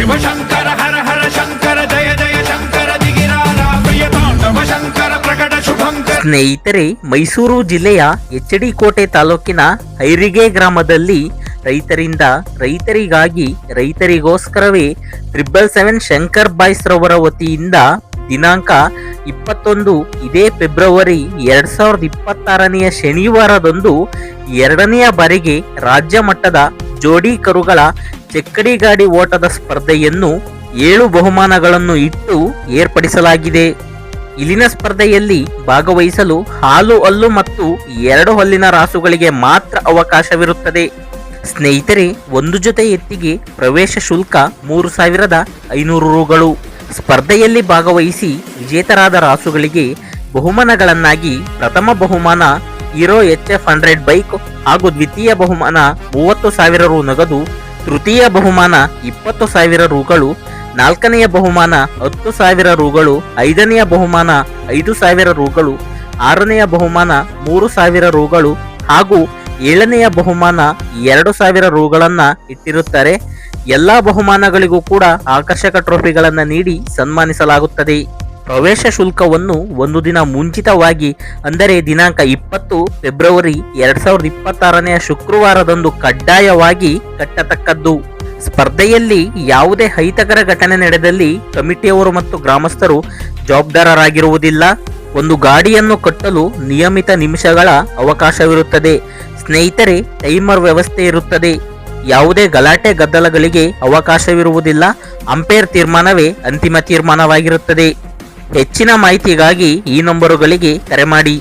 ಶಿವಶಂಕರ, ಹರ ಹರ ಶಂಕರ, ಜಯ ಜಯ ಶಂಕರ ತಾಂಡವ ಶಂಕರ, ಪ್ರಕಟ ಶುಭಂಕರ. ಸ್ನೇಹಿತರೆ, ಮೈಸೂರು ಜಿಲ್ಲೆಯ ಎಚ್ ಡಿ ಕೋಟೆ ತಾಲೂಕಿನ ಹೈರಿಗೆ ಗ್ರಾಮದಲ್ಲಿ ರೈತರಿಂದ ರೈತರಿಗಾಗಿ ರೈತರಿಗೋಸ್ಕರವೇ ಟ್ರಿಬಲ್ ಸೆವೆನ್ ಶಂಕರ್ ಬಾಯ್ಸ್ ರವರ ವತಿಯಿಂದ ದಿನಾಂಕ ಇಪ್ಪತ್ತೊಂದು, ಇದೇ ಫೆಬ್ರವರಿ ಎರಡ್ ಸಾವಿರದ ಇಪ್ಪತ್ತಾರನೆಯ ಶನಿವಾರದಂದು ಎರಡನೆಯ ಬಾರಿಗೆ ರಾಜ್ಯ ಮಟ್ಟದ ಜೋಡಿ ಕರುಗಳ ಚಕ್ಕಡಿ ಗಾಡಿ ಓಟದ ಸ್ಪರ್ಧೆಯನ್ನು ಏಳು ಬಹುಮಾನಗಳನ್ನು ಇಟ್ಟು ಏರ್ಪಡಿಸಲಾಗಿದೆ. ಇಲ್ಲಿನ ಸ್ಪರ್ಧೆಯಲ್ಲಿ ಭಾಗವಹಿಸಲು ಹಾಲು, ಹಲ್ಲು ಮತ್ತು ಎರಡು ಹಲ್ಲಿನ ರಾಸುಗಳಿಗೆ ಮಾತ್ರ ಅವಕಾಶವಿರುತ್ತದೆ. ಸ್ನೇಹಿತರೆ, ಒಂದು ಜೊತೆ ಎತ್ತಿಗೆ ಪ್ರವೇಶ ಶುಲ್ಕ ಮೂರು ಸಾವಿರದ ಐನೂರು ರುಗಳು. ಸ್ಪರ್ಧೆಯಲ್ಲಿ ಭಾಗವಹಿಸಿ ವಿಜೇತರಾದ ರಾಸುಗಳಿಗೆ ಬಹುಮಾನಗಳನ್ನಾಗಿ ಪ್ರಥಮ ಬಹುಮಾನ Hero H F hundred bike ಹಾಗೂ ದ್ವಿತೀಯ ಬಹುಮಾನ ಮೂವತ್ತು ಸಾವಿರ ರು ನಗದು, ತೃತೀಯ ಬಹುಮಾನ ಇಪ್ಪತ್ತು ಸಾವಿರ ರುಗಳು, ನಾಲ್ಕನೆಯ ಬಹುಮಾನ ಹತ್ತು ಸಾವಿರ ರುಗಳು, ಐದನೆಯ ಬಹುಮಾನ ಐದು ಸಾವಿರ ರುಗಳು, ಆರನೆಯ ಬಹುಮಾನ ಮೂರು ಸಾವಿರ ರುಗಳು ಹಾಗೂ ಏಳನೆಯ ಬಹುಮಾನ ಎರಡು ಸಾವಿರ ರುಗಳನ್ನು ಇಟ್ಟಿರುತ್ತಾರೆ. ಎಲ್ಲ ಬಹುಮಾನಗಳಿಗೂ ಕೂಡ ಆಕರ್ಷಕ ಟ್ರೋಫಿಗಳನ್ನು ನೀಡಿ ಸನ್ಮಾನಿಸಲಾಗುತ್ತದೆ. ಪ್ರವೇಶ ಶುಲ್ಕವನ್ನು ಒಂದು ದಿನ ಮುಂಚಿತವಾಗಿ, ಅಂದರೆ ದಿನಾಂಕ ಇಪ್ಪತ್ತು ಫೆಬ್ರವರಿ ಎರಡ್ ಸಾವಿರದ ಇಪ್ಪತ್ತಾರನೆಯ ಶುಕ್ರವಾರದಂದು ಕಡ್ಡಾಯವಾಗಿ ಕಟ್ಟತಕ್ಕದ್ದು. ಸ್ಪರ್ಧೆಯಲ್ಲಿ ಯಾವುದೇ ಅಹಿತಕರ ಘಟನೆ ನಡೆದಲ್ಲಿ ಕಮಿಟಿಯವರು ಮತ್ತು ಗ್ರಾಮಸ್ಥರು ಜವಾಬ್ದಾರರಾಗಿರುವುದಿಲ್ಲ. ಒಂದು ಗಾಡಿಯನ್ನು ಕಟ್ಟಲು ನಿಯಮಿತ ನಿಮಿಷಗಳ ಅವಕಾಶವಿರುತ್ತದೆ. ಸ್ನೇಹಿತರೆ, ಟೈಮರ್ ವ್ಯವಸ್ಥೆ ಇರುತ್ತದೆ. ಯಾವುದೇ ಗಲಾಟೆ ಗದ್ದಲಗಳಿಗೆ ಅವಕಾಶವಿರುವುದಿಲ್ಲ. ಅಂಪೇರ್ ತೀರ್ಮಾನವೇ ಅಂತಿಮ ತೀರ್ಮಾನವಾಗಿರುತ್ತದೆ. ಹೆಚ್ಚಿನ ಮಾಹಿತಿಗಾಗಿ ಈ ನಂಬರುಗಳಿಗೆ ಕರೆ ಮಾಡಿ.